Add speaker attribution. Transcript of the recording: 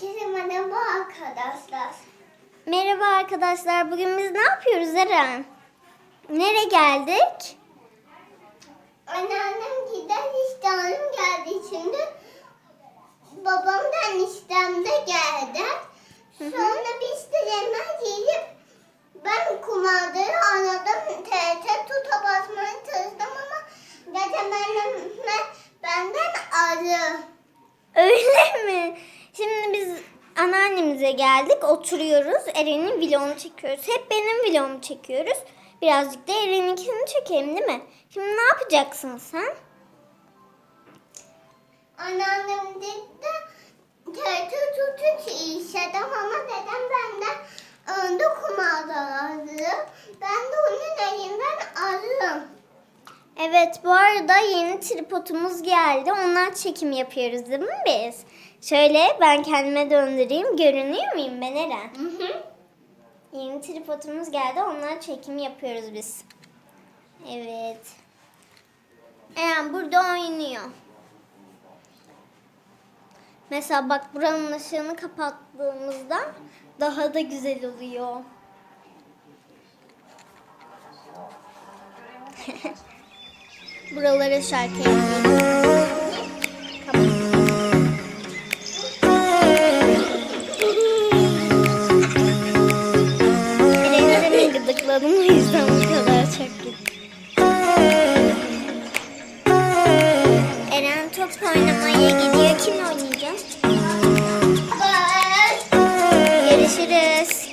Speaker 1: Herkese merhaba arkadaşlar.
Speaker 2: Merhaba arkadaşlar. Bugün biz ne yapıyoruz Eren? Nereye geldik?
Speaker 1: Anneannem gider iştahım geldi şimdi. Babam da eniştemde geldi. Sonra biz de yemek yiyip ben kumandayı aradım. TRT tuta basmaya çalıştım ama dedim annem benden arı.
Speaker 2: Öyle mi? Şimdi biz anneannemize geldik. Oturuyoruz. Eren'in vlogunu çekiyoruz. Hep benim vlogumu çekiyoruz. Birazcık da Eren'inkini çekelim değil mi? Şimdi ne yapacaksın sen?
Speaker 1: Anneannem dedi TRT tutuş işledim ama dedem benden kumandaları. Ben de onun elinden alırım.
Speaker 2: Evet bu arada yeni tripodumuz geldi. Onlar çekim yapıyoruz değil mi biz? Şöyle ben kendime döndüreyim. Görünüyor muyum ben Eren?
Speaker 1: Hı hı.
Speaker 2: Yeni tripodumuz geldi. Onlar çekim yapıyoruz biz. Evet. Eren burada oynuyor. Mesela bak buranın ışığını kapattığımızda daha da güzel oluyor. Buralara şarkı mi gıdıkladım o yüzden bu kadar çok gitti. Eren top oynamayı